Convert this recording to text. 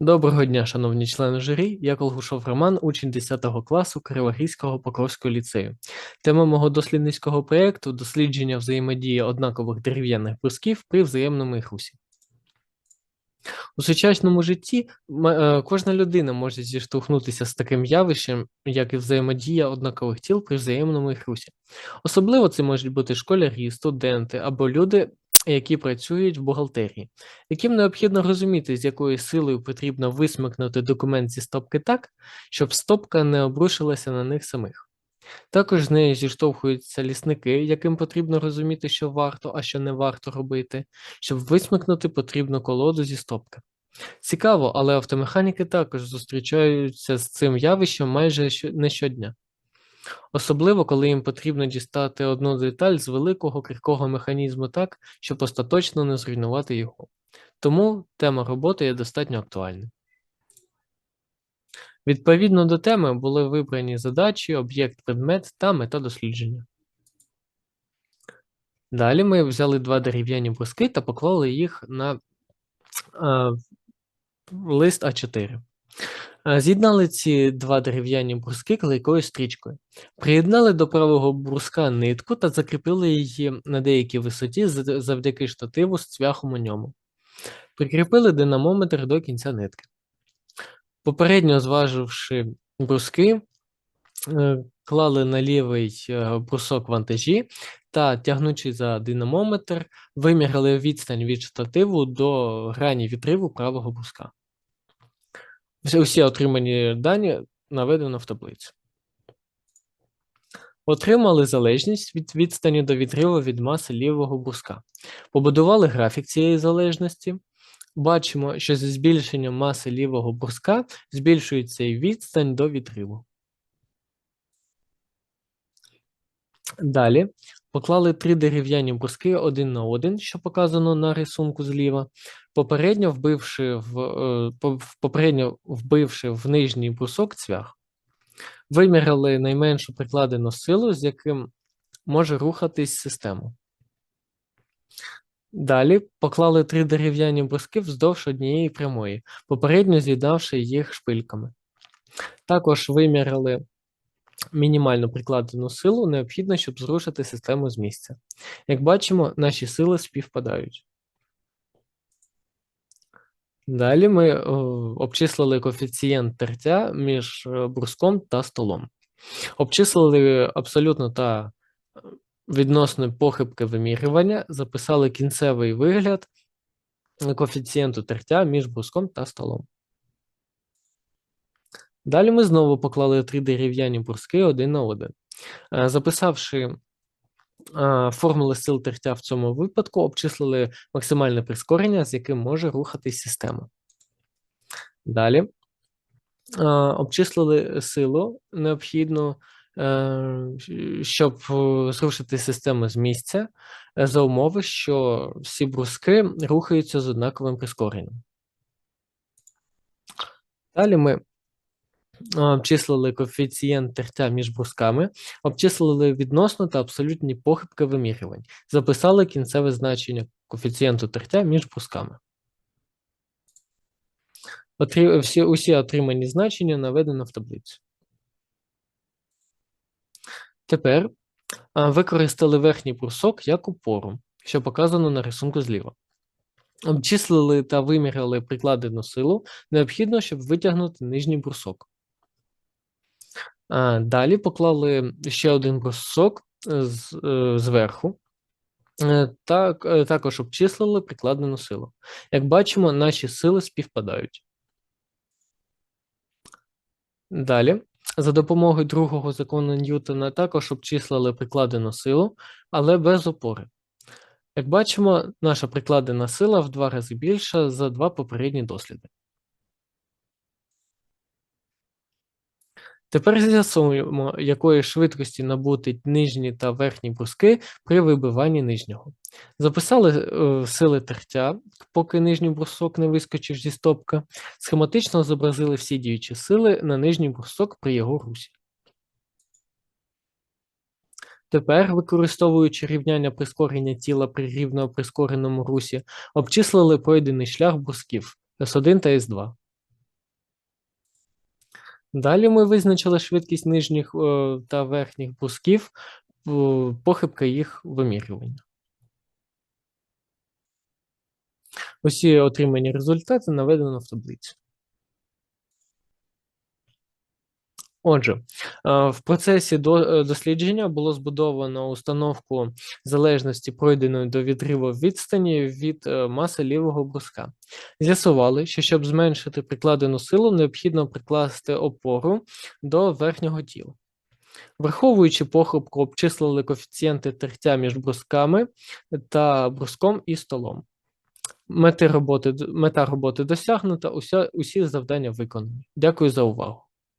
Доброго дня, шановні члени журі. Я Колгушов Роман, учень 10 класу Криворізького Покровського ліцею. Тема мого дослідницького проєкту дослідження взаємодії однакових дерев'яних брусків при взаємному їх русі. У сучасному житті е, кожна людина може зіштовхнутися з таким явищем, як і взаємодія однакових тіл при взаємному їх русі. Особливо це можуть бути школярі, студенти або люди, які працюють в бухгалтерії, яким необхідно розуміти, з якою силою потрібно висмикнути документ зі стопки так, щоб стопка не обрушилася на них самих. Також з нею зіштовхуються лісники, яким потрібно розуміти, що варто, а що не варто робити, щоб висмикнути потрібну колоду зі стопки. Цікаво, але автомеханіки також зустрічаються з цим явищем майже не щодня. Особливо, коли їм потрібно дістати одну деталь з великого крихкого механізму так, щоб остаточно не зруйнувати його. Тому тема роботи є достатньо актуальною. Відповідно до теми були вибрані задачі, об'єкт, предмет та мета дослідження. Далі ми взяли два дерев'яні бруски та поклали їх на е, лист А4. Е, З'єднали ці два дерев'яні бруски клейкою стрічкою. Приєднали до правого бруска нитку та закріпили її на деякій висоті завдяки штативу з цвяхом у ньому. Прикріпили динамометр до кінця нитки. Попередньо зваживши бруски, е, клали на лівий е, брусок вантажі та, тягнучи за динамометр, виміряли відстань від штативу до грані відриву правого бруска. Усі отримані дані наведено в таблицю. Отримали залежність від відстані до відриву від маси лівого бруска. Побудували графік цієї залежності. Бачимо, що зі збільшенням маси лівого бруска збільшується і відстань до відриву. Далі поклали три дерев'яні бруски один на один, що показано на рисунку зліва, попередньо вбивши в, е, в- попередньо вбивши в нижній брусок цвях. Виміряли найменшу прикладену силу, з яким може рухатись система. Далі поклали три дерев'яні бруски вздовж однієї прямої, попередньо з'єднавши їх шпильками. Також виміряли мінімальну прикладену силу, необхідно, щоб зрушити систему з місця. Як бачимо, наші сили співпадають. Далі ми е, обчислили коефіцієнт тертя між е, бруском та столом. Обчислили абсолютно та е, відносної похибки вимірювання, записали кінцевий вигляд коефіцієнту тертя між бруском та столом. Далі ми знову поклали три дерев'яні бруски один на один. Е, Записавши е, формули сил тертя в цьому випадку, обчислили максимальне прискорення, з яким може рухатись система. Далі е, обчислили силу необхідну, щоб зрушити систему з місця за умови, що всі бруски рухаються з однаковим прискоренням. Далі ми обчислили коефіцієнт тертя між брусками, обчислили відносно та абсолютні похибки вимірювань, записали кінцеве значення коефіцієнту тертя між брусками. Отрі- Всі, усі отримані значення наведено в таблицю. Тепер використали верхній брусок як опору, що показано на рисунку зліва. Обчислили та виміряли прикладену силу, необхідно, щоб витягнути нижній брусок. Далі поклали ще один брусок е, з, е, зверху. Е, Так, також обчислили прикладену силу. Як бачимо, наші сили співпадають. Далі, за допомогою другого закону Ньютона також обчислили прикладену силу, але без опори. Як бачимо, наша прикладена сила в два рази більша за два попередні досліди. Тепер з'ясуємо, якої швидкості набутить нижні та верхні бруски при вибиванні нижнього. Записали е, сили тертя, поки нижній брусок не вискочив зі стопка. Схематично зобразили всі діючі сили на нижній брусок при його русі. Тепер, використовуючи рівняння прискорення тіла при рівно прискореному русі, обчислили пройдений шлях брусків С1 та С2. Далі ми визначили швидкість нижніх е, та верхніх брусків, похибка їх вимірювання. Усі отримані результати наведено в таблицю. Отже, е, в процесі е, дослідження було збудовано установку залежності пройденої до відриву відстані від е, маси лівого бруска. З'ясували, що щоб зменшити прикладену силу, необхідно прикласти опору до верхнього тіла. Враховуючи похибку, обчислили коефіцієнти тертя між брусками та бруском і столом. Мети роботи, мета роботи досягнута, уся, усі завдання виконані. Дякую за увагу.